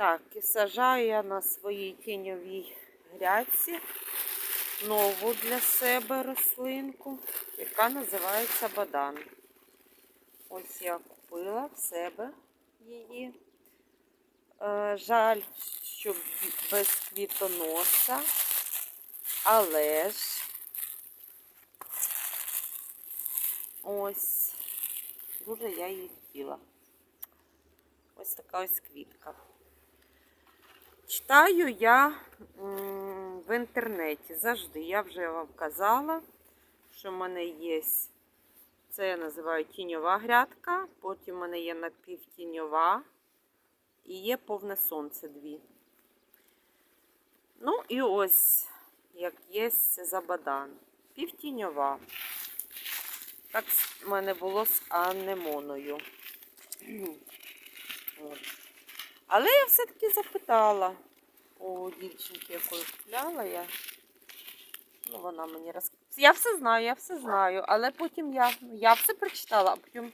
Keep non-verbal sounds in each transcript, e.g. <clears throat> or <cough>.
Так, і сажаю я на своїй тіньовій грядці нову для себе рослинку, яка називається бадан. Ось я купила в себе її. Е, Жаль, що без квітоноса, але ж ось дуже я її хотіла. Ось така ось квітка. Читаю я в інтернеті завжди. Я вже вам казала, що в мене є. Це я називаю тіньова грядка, потім в мене є напівтіньова і є повне сонце дві. Ну і ось, як є забадан. Півтіньова. Так в мене було з анемоною. <clears throat> От. Але я все-таки запитала у дівчинки, якою купляла я. Ну, вона мені розказала. Я все знаю, я все знаю, але потім я, я все прочитала, а потім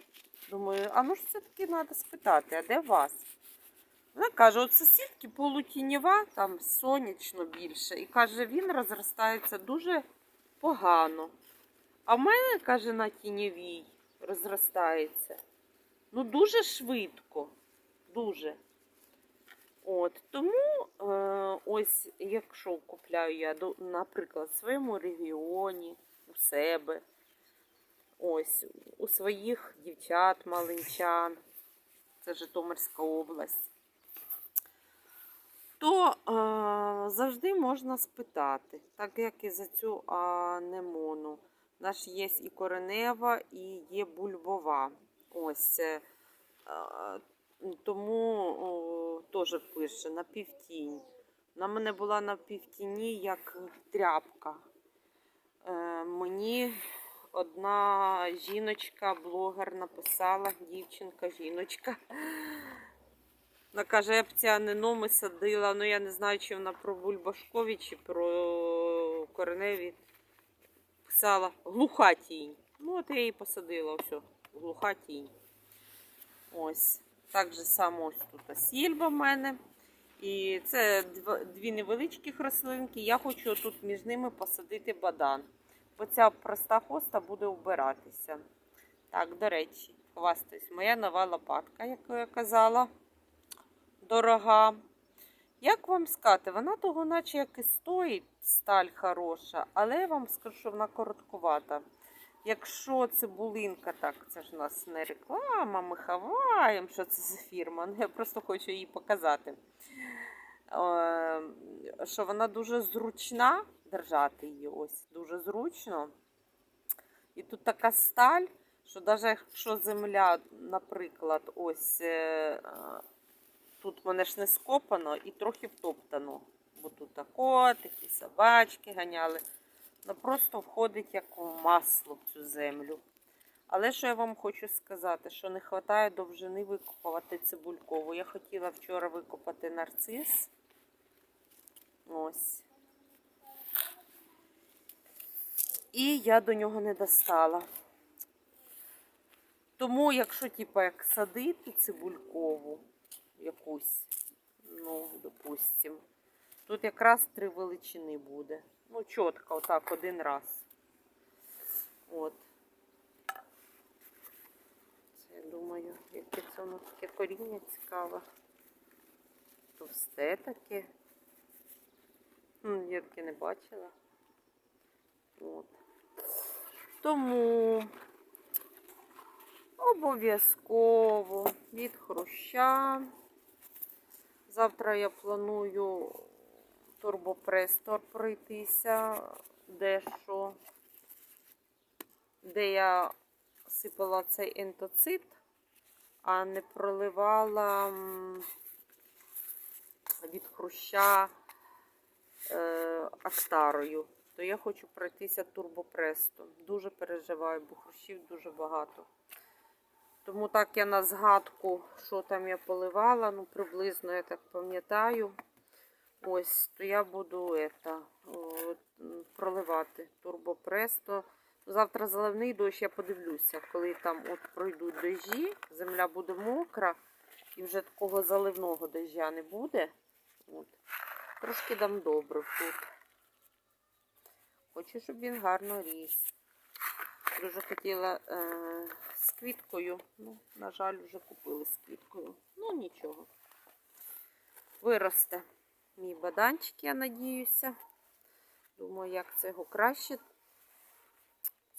думаю, а ну ж все-таки треба спитати, а де вас? Вона каже, от сусідки полутінєва, там сонячно більше, і каже, він розростається дуже погано. А в мене, каже, на тіньовій розростається. Ну, дуже швидко. Дуже. От, тому е, ось якщо купляю я, наприклад, в своєму регіоні, у себе, ось, у своїх дівчат, маленчан, це Житомирська область, то е, завжди можна спитати, так як і за цю анемону. У нас є і коренева, і є бульбова. Ось. е, е, тому теж пише на півтінь. Вона мене була на півтіні як тряпка. Е, мені одна жіночка, блогер написала, дівчинка, жіночка. Вона каже, я б ці аненоми садила, ну я не знаю, чи вона про бульбашкові, чи про кореневі. Писала глуха тінь. Ну, от я її посадила, все, глуха тінь. Ось. Так же само ось тут сільба в мене. І це дві невеличких рослинки. Я хочу тут між ними посадити бадан. Бо ця проста хоста буде вбиратися. Так, до речі, хвастаюсь, моя нова лопатка, яку я казала, дорога. Як вам сказати, вона того, наче як і стоїть, сталь хороша, але я вам скажу, що вона короткувата. Якщо цибулинка, так, це ж у нас не реклама, ми хаваємо, що це за фірма. Ну, я просто хочу її показати. Е, Що вона дуже зручна держати її, ось дуже зручно. І тут така сталь, що навіть якщо земля, наприклад, ось е, тут мене ж не скопано і трохи втоптано. Бо тут котики, собачки ганяли. Ну просто входить як в масло землю. Але що я вам хочу сказати, що не вистачає довжини викопувати цибулькову. Я хотіла вчора викопати нарцис. Ось. І я до нього не достала. Тому, якщо, типу, як садити цибулькову якусь, ну, допустим, тут якраз три величини буде. Ну, чітко, отак, один раз. От. Це, я думаю, яке це воно таке коріння цікаве. Товсте таке. М, Я таке не бачила. От. Тому обов'язково від хруща. Завтра я планую турбопрестор пройтися, дещо, де я сипала цей ентоцит, а не проливала від хруща е, актарою. То я хочу пройтися турбопрестом. Дуже переживаю, бо хрущів дуже багато. Тому так я на згадку, що там я поливала, ну приблизно я так пам'ятаю. Ось, то я буду это, о, проливати турбопресто. Завтра заливний дощ, я подивлюся, коли там от пройдуть дощі, земля буде мокра. І вже такого заливного дождя не буде. От. Трошки дам добре тут. Хочу, щоб він гарно ріс. Дуже хотіла е, з квіткою. Ну, на жаль, вже купили з квіткою. Ну, нічого. Виросте мій баданчик, я надіюся. Думаю, як це його краще.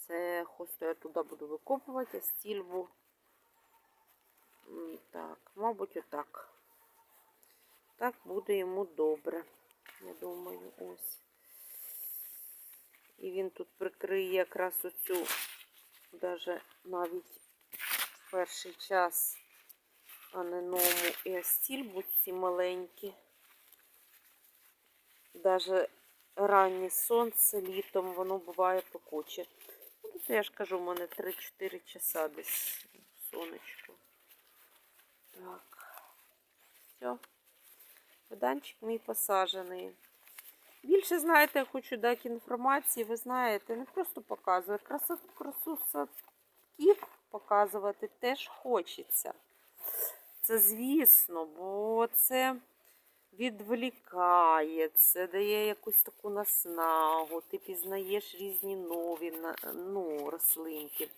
Це хосту я туди буду викопувати, а стільбу. Так, мабуть, отак. Так буде йому добре. Я думаю, ось. І він тут прикриє якраз оцю, даже навіть в перший час аненому і астільбу ці маленькі. Даже раннє сонце літом воно буває пекуче. Це я ж кажу, у мене 3-4 часа десь сонечко. Так. Все. Воданчик мій посаджений. Більше, знаєте, я хочу дати інформації, ви знаєте, не просто показувати. Красу, красу садків показувати теж хочеться. Це звісно, бо це відволікає, це дає якусь таку наснагу, ти пізнаєш різні нові ну, рослинки.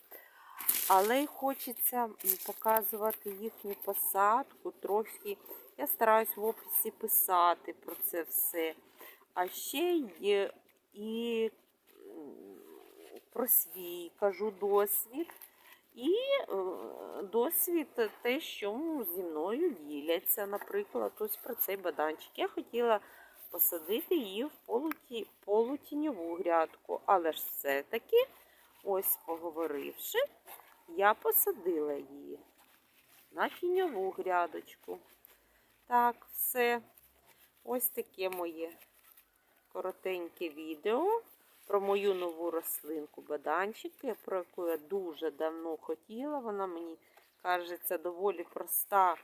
Але й хочеться показувати їхню посадку трошки. Я стараюсь в описі писати про це все. А ще є і про свій кажу досвід. І е, досвід те, що зі мною діляться. Наприклад, ось про цей баданчик. Я хотіла посадити її в полуті, полутіньову грядку, але ж все-таки, ось поговоривши, я посадила її на тіньову грядочку. Так, все. Ось таке моє коротеньке відео про мою нову рослинку баданчики, про яку я дуже давно хотіла. Вона мені кажеться доволі проста,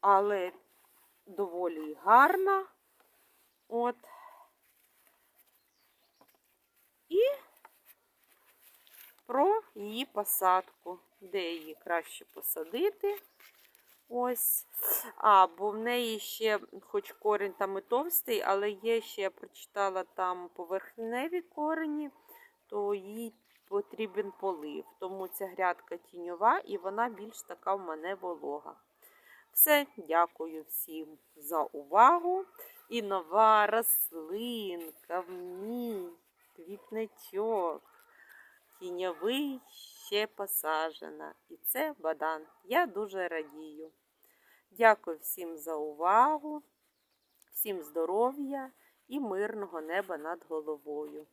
але доволі гарна. От. І про її посадку, де її краще посадити. Ось. А, бо в неї ще, хоч корінь там і товстий, але є ще, я прочитала там поверхневі корені, то їй потрібен полив. Тому ця грядка тіньова і вона більш така в мене волога. Все, дякую всім за увагу. І нова рослинка в мій квітничок. Тіньовий ще посаджена. І це бадан. Я дуже радію. Дякую всім за увагу, всім здоров'я і мирного неба над головою.